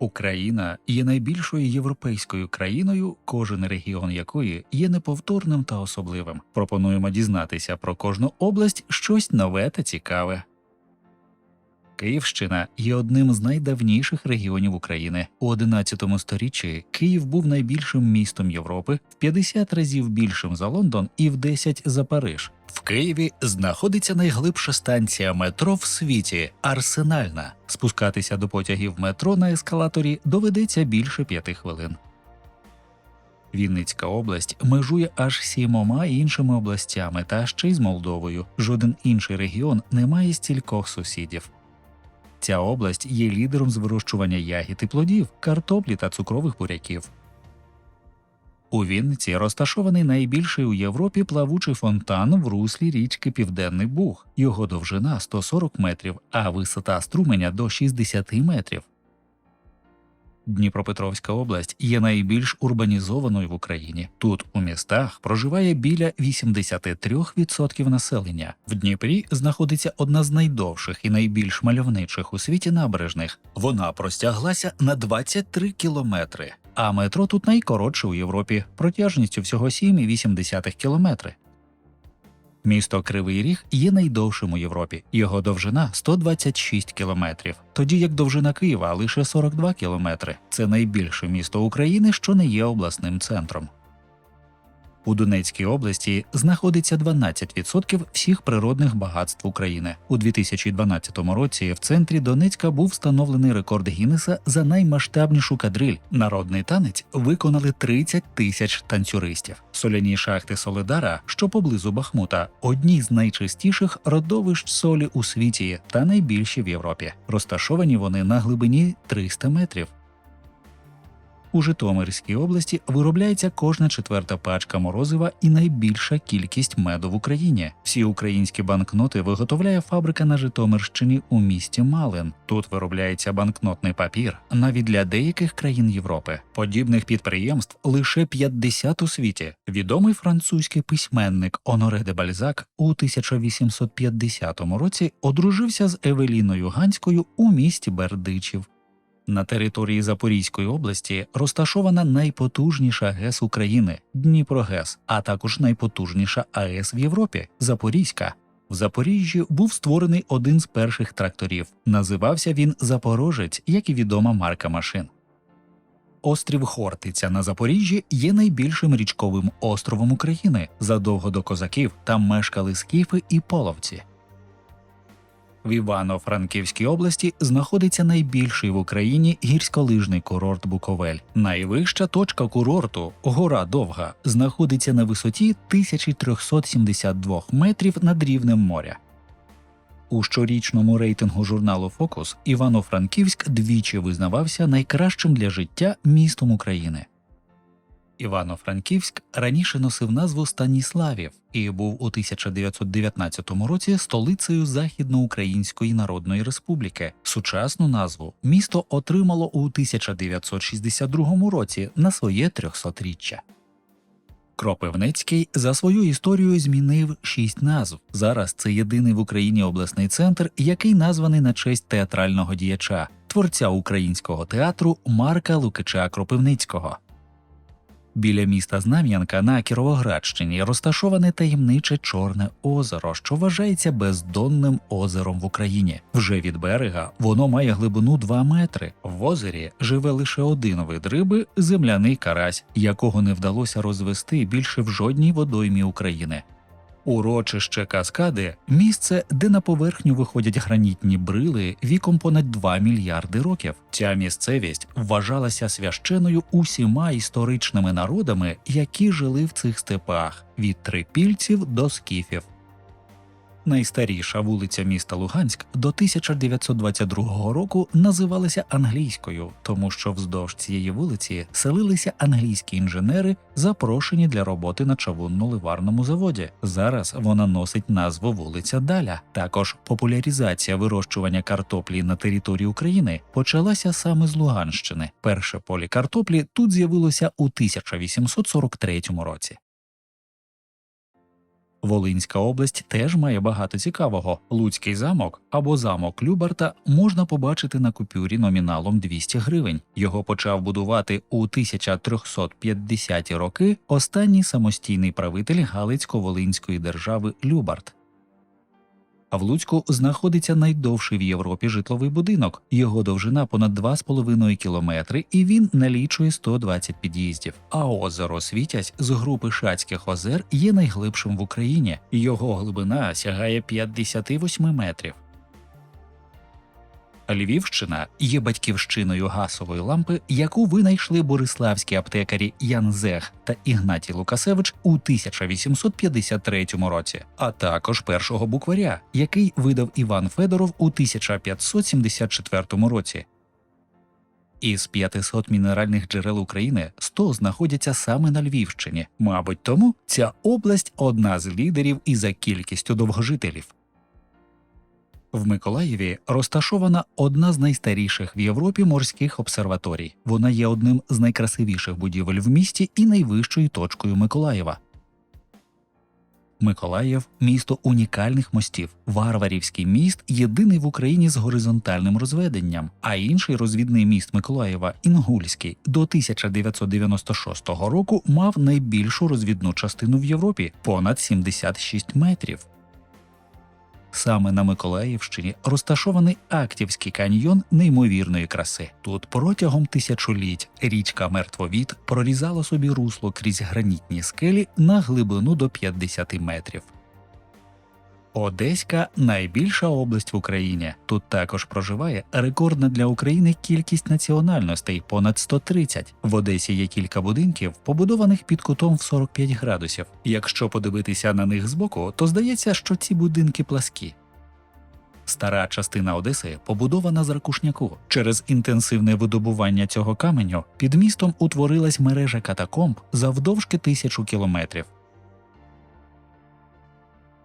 Україна є найбільшою європейською країною, кожен регіон якої є неповторним та особливим. Пропонуємо дізнатися про кожну область щось нове та цікаве. Київщина є одним з найдавніших регіонів України. У 11 сторіччі Київ був найбільшим містом Європи, в 50 разів більшим за Лондон і в 10 за Париж. В Києві знаходиться найглибша станція метро в світі Арсенальна. Спускатися до потягів метро на ескалаторі доведеться більше п'яти хвилин. Вінницька область межує аж сімома іншими областями та ще й з Молдовою. Жоден інший регіон не має стількох сусідів. Ця область є лідером з вирощування ягід і плодів, картоплі та цукрових буряків. У Вінниці розташований найбільший у Європі плавучий фонтан в руслі річки Південний Буг. Його довжина 140 метрів, а висота струменя до 60 метрів. Дніпропетровська область є найбільш урбанізованою в Україні. Тут у містах проживає біля 83% населення. В Дніпрі знаходиться одна з найдовших і найбільш мальовничих у світі набережних. Вона простяглася на 23 кілометри. А метро тут найкоротше у Європі, протяжністю всього 7,8 кілометри. Місто Кривий Ріг є найдовшим у Європі. Його довжина 126 кілометрів, тоді як довжина Києва лише 42 кілометри. Це найбільше місто України, що не є обласним центром. У Донецькій області знаходиться 12% всіх природних багатств України. У 2012 році в центрі Донецька був встановлений рекорд Гіннеса за наймасштабнішу кадриль. Народний танець виконали 30 тисяч танцюристів. Соляні шахти Солидара, що поблизу Бахмута, одні з найчистіших родовищ солі у світі та найбільші в Європі. Розташовані вони на глибині 300 метрів. У Житомирській області виробляється кожна четверта пачка морозива і найбільша кількість меду в Україні. Всі українські банкноти виготовляє фабрика на Житомирщині у місті Малин. Тут виробляється банкнотний папір навіть для деяких країн Європи. Подібних підприємств лише 50 у світі. Відомий французький письменник Оноре де Бальзак у 1850 році одружився з Евеліною Ганською у місті Бердичів. На території Запорізької області розташована найпотужніша ГЕС України Дніпрогес, а також найпотужніша АЕС в Європі Запорізька. В Запоріжжі був створений один з перших тракторів. Називався він Запорожець, як і відома марка машин. Острів Хортиця на Запоріжжі є найбільшим річковим островом України. Задовго до козаків там мешкали скіфи і половці. В Івано-Франківській області знаходиться найбільший в Україні гірськолижний курорт Буковель. Найвища точка курорту гора Довга знаходиться на висоті 1372 метрів над рівнем моря. У щорічному рейтингу журналу Фокус Івано-Франківськ двічі визнавався найкращим для життя містом України. Івано-Франківськ раніше носив назву Станіславів і був у 1919 році столицею Західноукраїнської Народної Республіки. Сучасну назву місто отримало у 1962 році на своє 300-річчя. Кропивницький за свою історію змінив шість назв. Зараз це єдиний в Україні обласний центр, який названий на честь театрального діяча, творця українського театру Марка Лукича Кропивницького. Біля міста Знам'янка на Кіровоградщині розташоване таємниче Чорне озеро, що вважається бездонним озером в Україні. Вже від берега воно має глибину 2 метри. В озері живе лише один вид риби земляний карась, якого не вдалося розвести більше в жодній водоймі України. Урочище Каскади місце, де на поверхню виходять гранітні брили віком понад 2 мільярди років. Ця місцевість вважалася священою усіма історичними народами, які жили в цих степах від трипільців до скіфів. Найстаріша вулиця міста Луганськ до 1922 року називалася англійською, тому що вздовж цієї вулиці селилися англійські інженери, запрошені для роботи на чавунно-ливарному заводі. Зараз вона носить назву вулиця Даля. Також популяризація вирощування картоплі на території України почалася саме з Луганщини. Перше полі картоплі тут з'явилося у 1843 році. Волинська область теж має багато цікавого. Луцький замок або замок Любарта можна побачити на купюрі номіналом 200 гривень. Його почав будувати у 1350-ті роки останній самостійний правитель Галицько-Волинської держави Любарт. А в Луцьку знаходиться найдовший в Європі житловий будинок. Його довжина понад 2,5 кілометри, і він налічує 120 під'їздів. А озеро Світязь з групи Шацьких озер є найглибшим в Україні. Його глибина сягає 58 метрів. Львівщина є батьківщиною гасової лампи, яку винайшли бориславські аптекарі Ян Зех та Ігнатій Лукасевич у 1853 році, а також першого букваря, який видав Іван Федоров у 1574 році. Із 500 мінеральних джерел України 100 знаходяться саме на Львівщині. Мабуть, тому ця область одна з лідерів і за кількістю довгожителів. В Миколаєві розташована одна з найстаріших в Європі морських обсерваторій. Вона є одним з найкрасивіших будівель в місті і найвищою точкою Миколаєва. Миколаїв місто унікальних мостів. Варварівський міст єдиний в Україні з горизонтальним розведенням, а інший розвідний міст Миколаєва Інгульський до 1996 року мав найбільшу розвідну частину в Європі понад 76 метрів. Саме на Миколаївщині розташований Актівський каньйон неймовірної краси. Тут протягом тисячоліть річка Мертвовід прорізала собі русло крізь гранітні скелі на глибину до 50 метрів. Одеська найбільша область в Україні. Тут також проживає рекордна для України кількість національностей понад 130. В Одесі є кілька будинків, побудованих під кутом в 45 градусів. Якщо подивитися на них збоку, то здається, що ці будинки пласкі. Стара частина Одеси побудована з ракушняку. Через інтенсивне видобування цього каменю під містом утворилась мережа катакомб завдовжки тисячу кілометрів.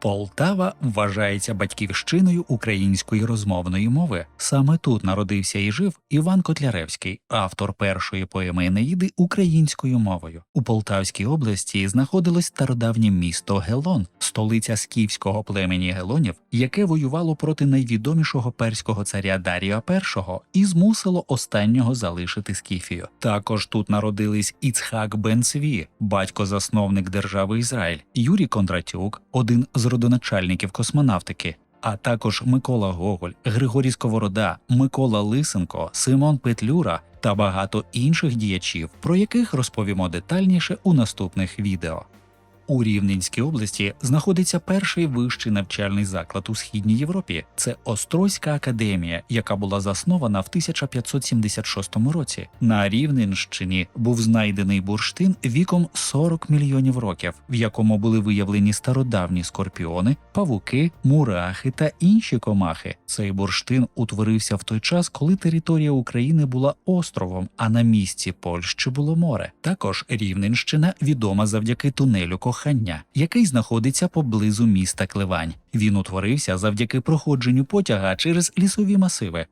Полтава вважається батьківщиною української розмовної мови. Саме тут народився і жив Іван Котляревський, автор першої поеми Енеїди українською мовою. У Полтавській області знаходилось стародавнє місто Гелон, столиця скіфського племені гелонів, яке воювало проти найвідомішого перського царя Дарія І і змусило останнього залишити Скіфію. Також тут народились Іцхак Бен Цві, батько-засновник держави Ізраїль, Юрій Кондратюк, один з родоначальників космонавтики, а також Микола Гоголь, Григорій Сковорода, Микола Лисенко, Симон Петлюра та багато інших діячів, про яких розповімо детальніше у наступних відео. У Рівненській області знаходиться перший вищий навчальний заклад у східній Європі. Це Острозька академія, яка була заснована в 1576 році. На Рівненщині був знайдений бурштин віком 40 мільйонів років, в якому були виявлені стародавні скорпіони, павуки, мурахи та інші комахи. Цей бурштин утворився в той час, коли територія України була островом, а на місці Польщі було море. Також Рівненщина відома завдяки тунелю кохання, який знаходиться поблизу міста Кливань. Він утворився завдяки проходженню потяга через лісові масиви.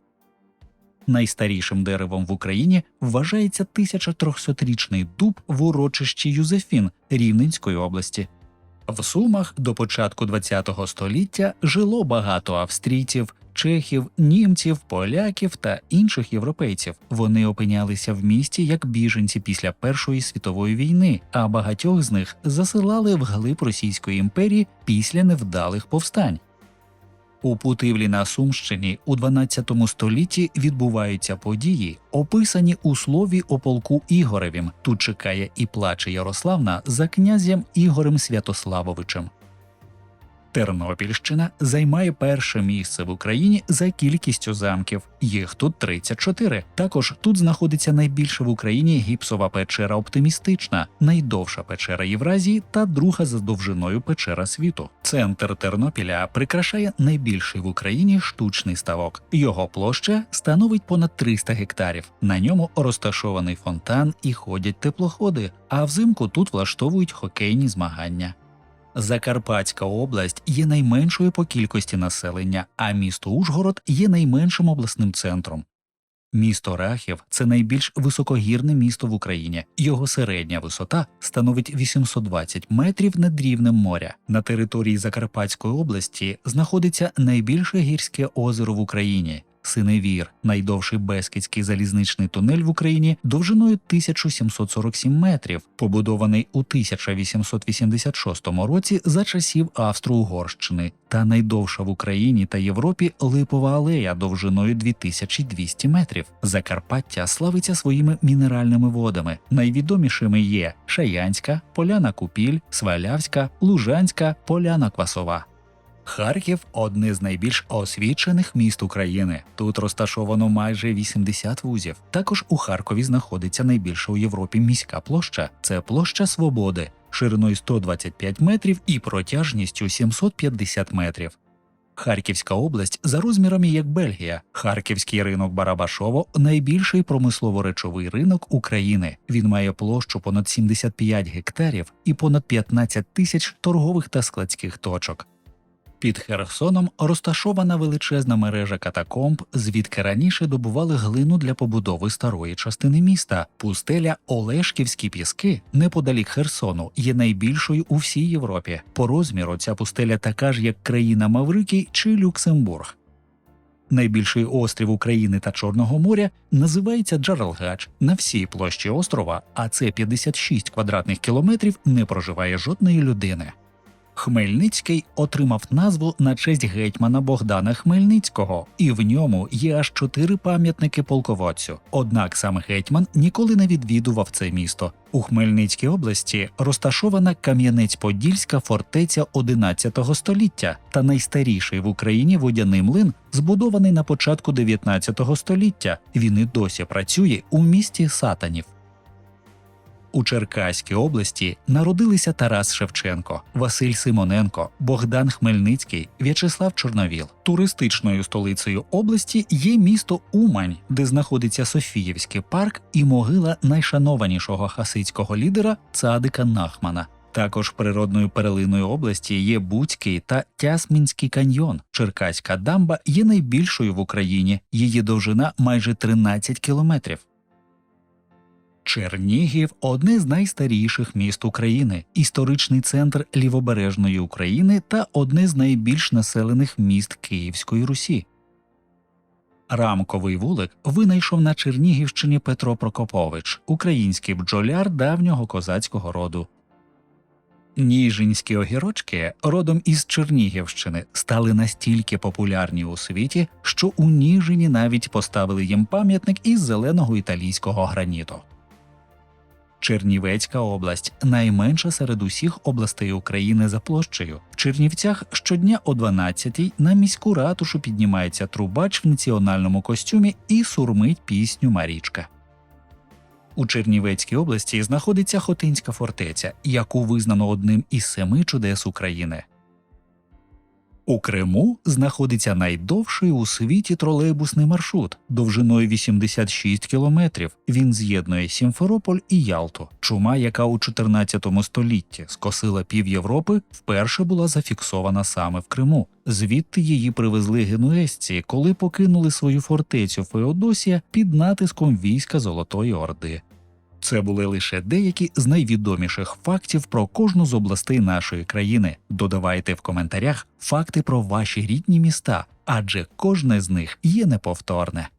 Найстарішим деревом в Україні вважається 1300-річний дуб в урочищі Юзефін Рівненської області. В Сумах до початку ХХ століття жило багато австрійців, чехів, німців, поляків та інших європейців. Вони опинялися в місті як біженці після Першої світової війни, а багатьох з них засилали вглиб Російської імперії після невдалих повстань. У Путивлі на Сумщині у 12 столітті відбуваються події, описані у слові о полку Ігоревім. Тут чекає і плаче Ярославна за князем Ігорем Святославовичем. Тернопільщина займає перше місце в Україні за кількістю замків. Їх тут 34. Також тут знаходиться найбільша в Україні гіпсова печера оптимістична, найдовша печера Євразії та друга за довжиною печера світу. Центр Тернопіля прикрашає найбільший в Україні штучний ставок. Його площа становить понад 300 гектарів. На ньому розташований фонтан і ходять теплоходи. А взимку тут влаштовують хокейні змагання. Закарпатська область є найменшою по кількості населення, а місто Ужгород є найменшим обласним центром. Місто Рахів це найбільш високогірне місто в Україні. Його середня висота становить 820 метрів над рівнем моря. На території Закарпатської області знаходиться найбільше гірське озеро в Україні. Синевір, найдовший Бескідський залізничний тунель в Україні довжиною 1747 метрів, побудований у 1886 році за часів Австро-Угорщини, та найдовша в Україні та Європі липова алея довжиною 2200 метрів. Закарпаття славиться своїми мінеральними водами. Найвідомішими є Шаянська, Поляна Купіль, Свалявська, Лужанська, Поляна Квасова. Харків одне з найбільш освічених міст України. Тут розташовано майже 80 вузів. Також у Харкові знаходиться найбільша у Європі міська площа. Це площа Свободи, шириною 125 метрів і протяжністю 750 метрів. Харківська область за розмірами як Бельгія. Харківський ринок Барабашово найбільший промислово-речовий ринок України. Він має площу понад 75 гектарів і понад 15 тисяч торгових та складських точок. Під Херсоном розташована величезна мережа катакомб, звідки раніше добували глину для побудови старої частини міста. Пустеля Олешківські піски неподалік Херсону є найбільшою у всій Європі. По розміру ця пустеля така ж, як країна Маврикій чи Люксембург. Найбільший острів України та Чорного моря називається Джаралгач. На всій площі острова, а це 56 квадратних кілометрів, не проживає жодної людини. Хмельницький отримав назву на честь гетьмана Богдана Хмельницького, і в ньому є аж чотири пам'ятники полководцю. Однак сам гетьман ніколи не відвідував це місто. У Хмельницькій області розташована Кам'янець-Подільська фортеця 11 століття та найстаріший в Україні водяний млин, збудований на початку 19 століття. Він і досі працює у місті Сатанів. У Черкаській області народилися Тарас Шевченко, Василь Симоненко, Богдан Хмельницький, В'ячеслав Чорновіл. Туристичною столицею області є місто Умань, де знаходиться Софіївський парк і могила найшанованішого хасидського лідера Цадика Нахмана. Також природною перлиною області є Буцький та Тясмінський каньйон. Черкаська дамба є найбільшою в Україні. Її довжина майже 13 кілометрів. Чернігів одне з найстаріших міст України, історичний центр лівобережної України та одне з найбільш населених міст Київської Русі. Рамковий вулик винайшов на Чернігівщині Петро Прокопович, український бджоляр давнього козацького роду. Ніжинські огірочки, родом із Чернігівщини, стали настільки популярні у світі, що у Ніжині навіть поставили їм пам'ятник із зеленого італійського граніту. Чернівецька область найменша серед усіх областей України за площею. В Чернівцях щодня о 12-й на міську ратушу піднімається трубач в національному костюмі і сурмить пісню Марічка. У Чернівецькій області знаходиться Хотинська фортеця, яку визнано одним із семи чудес України. У Криму знаходиться найдовший у світі тролейбусний маршрут довжиною 86 кілометрів. Він з'єднує Сімферополь і Ялту. Чума, яка у 14 столітті скосила пів Європи, вперше була зафіксована саме в Криму. Звідти її привезли генуезці, коли покинули свою фортецю Феодосія під натиском війська Золотої Орди. Це були лише деякі з найвідоміших фактів про кожну з областей нашої країни. Додавайте в коментарях факти про ваші рідні міста, адже кожне з них є неповторне.